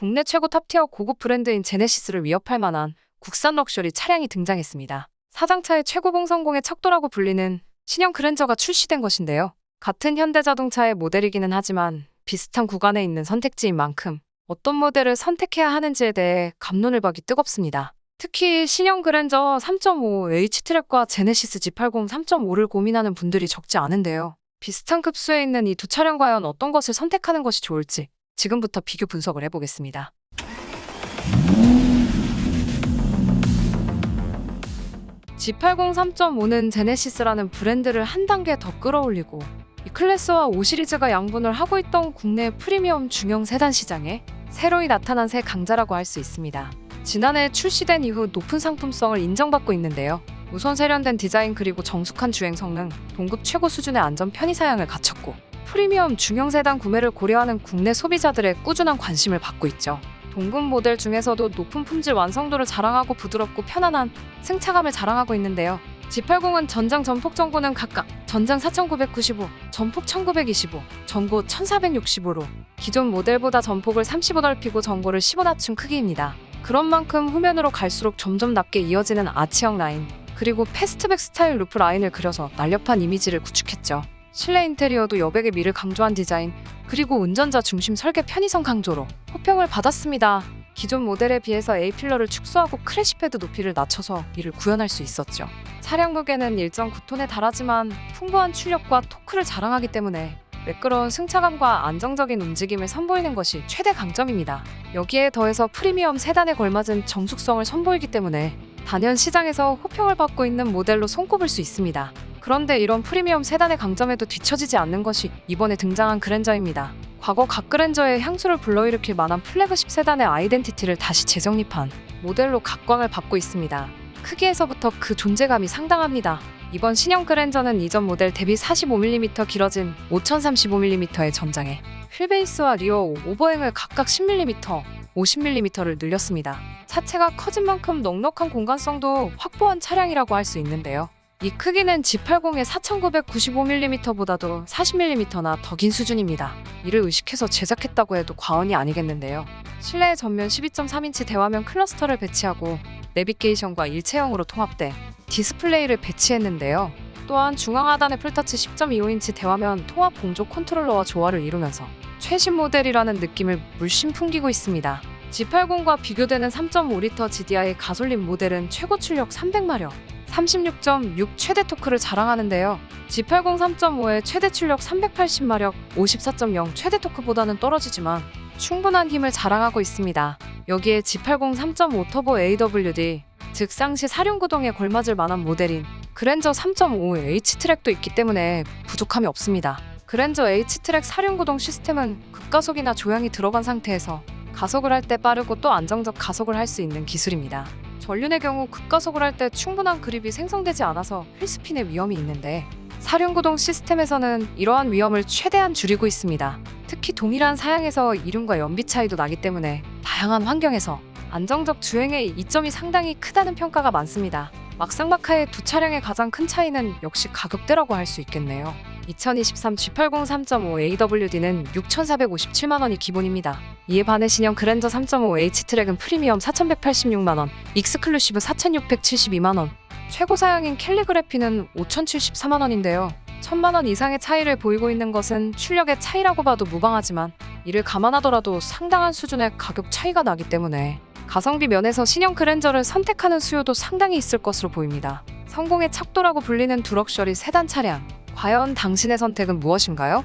국내 최고 탑티어 고급 브랜드인 제네시스를 위협할 만한 국산 럭셔리 차량이 등장했습니다. 사장차의 최고봉 성공의 척도라고 불리는 신형 그랜저가 출시된 것인데요. 같은 현대자동차의 모델이기는 하지만 비슷한 구간에 있는 선택지인 만큼 어떤 모델을 선택해야 하는지에 대해 감론을 박이 뜨겁습니다. 특히 신형 그랜저 3.5 H트랙과 제네시스 G80 3.5를 고민하는 분들이 적지 않은데요. 비슷한 급수에 있는 이 두 차량 과연 어떤 것을 선택하는 것이 좋을지 지금부터 비교 분석을 해보겠습니다. G80 3.5는 제네시스라는 브랜드를 한 단계 더 끌어올리고 이 클래스와 5 시리즈가 양분을 하고 있던 국내 프리미엄 중형 세단 시장에 새로이 나타난 새 강자라고 할 수 있습니다. 지난해 출시된 이후 높은 상품성을 인정받고 있는데요. 우선 세련된 디자인 그리고 정숙한 주행 성능, 동급 최고 수준의 안전 편의 사양을 갖췄고 프리미엄 중형 세단 구매를 고려하는 국내 소비자들의 꾸준한 관심을 받고 있죠. 동급 모델 중에서도 높은 품질 완성도를 자랑하고 부드럽고 편안한 승차감을 자랑하고 있는데요. G80은 전장 전폭 전고는 각각 전장 4995, 전폭 1925, 전고 1465로 기존 모델보다 전폭을 35 넓히고 전고를 15 낮춘 크기입니다. 그런 만큼 후면으로 갈수록 점점 낮게 이어지는 아치형 라인, 그리고 패스트백 스타일 루프 라인을 그려서 날렵한 이미지를 구축했죠. 실내 인테리어도 여백의 미를 강조한 디자인, 그리고 운전자 중심 설계 편의성 강조로 호평을 받았습니다. 기존 모델에 비해서 A필러를 축소하고 크래시 패드 높이를 낮춰서 이를 구현할 수 있었죠. 차량 무게는 일정 9톤에 달하지만 풍부한 출력과 토크를 자랑하기 때문에 매끄러운 승차감과 안정적인 움직임을 선보이는 것이 최대 강점입니다. 여기에 더해서 프리미엄 세단에 걸맞은 정숙성을 선보이기 때문에 단연 시장에서 호평을 받고 있는 모델로 손꼽을 수 있습니다. 그런데 이런 프리미엄 세단의 강점에도 뒤처지지 않는 것이 이번에 등장한 그랜저입니다. 과거 각 그랜저의 향수를 불러일으킬 만한 플래그십 세단의 아이덴티티를 다시 재정립한 모델로 각광을 받고 있습니다. 크기에서부터 그 존재감이 상당합니다. 이번 신형 그랜저는 이전 모델 대비 45mm 길어진 5035mm의 전장에 휠베이스와 리어 오버행을 각각 10mm, 50mm를 늘렸습니다. 차체가 커진 만큼 넉넉한 공간성도 확보한 차량이라고 할 수 있는데요. 이 크기는 G80의 4995mm보다도 40mm나 더 긴 수준입니다. 이를 의식해서 제작했다고 해도 과언이 아니겠는데요. 실내 전면 12.3인치 대화면 클러스터를 배치하고 내비게이션과 일체형으로 통합돼 디스플레이를 배치했는데요. 또한 중앙 하단에 풀터치 10.25인치 대화면 통합 공조 컨트롤러와 조화를 이루면서 최신 모델이라는 느낌을 물씬 풍기고 있습니다. G80과 비교되는 3.5L GDI 가솔린 모델은 최고 출력 300마력, 36.6 최대 토크를 자랑하는데요. G80 3.5의 최대 출력 380마력, 54.0 최대 토크보다는 떨어지지만 충분한 힘을 자랑하고 있습니다. 여기에 G80 3.5 터보 AWD, 즉 상시 사륜구동에 걸맞을 만한 모델인 그랜저 3.5 H트랙도 있기 때문에 부족함이 없습니다. 그랜저 H트랙 사륜구동 시스템은 급가속이나 조향이 들어간 상태에서 가속을 할 때 빠르고 또 안정적 가속을 할 수 있는 기술입니다. 전륜의 경우 급가속을 할 때 충분한 그립이 생성되지 않아서 휠스핀의 위험이 있는데 사륜구동 시스템에서는 이러한 위험을 최대한 줄이고 있습니다. 특히 동일한 사양에서 이륜과 연비 차이도 나기 때문에 다양한 환경에서 안정적 주행의 이점이 상당히 크다는 평가가 많습니다. 막상막하의 두 차량의 가장 큰 차이는 역시 가격대라고 할 수 있겠네요. 2023 G80 3.5 AWD는 6,457만 원이 기본입니다. 이에 반해 신형 그랜저 3.5 H트랙은 프리미엄 4,186만 원, 익스클루시브 4,672만 원, 최고 사양인 캘리그래피는 5,074만 원인데요. 천만 원 이상의 차이를 보이고 있는 것은 출력의 차이라고 봐도 무방하지만 이를 감안하더라도 상당한 수준의 가격 차이가 나기 때문에 가성비 면에서 신형 그랜저를 선택하는 수요도 상당히 있을 것으로 보입니다. 성공의 척도라고 불리는 두럭셔리 세단 차량. 과연 당신의 선택은 무엇인가요?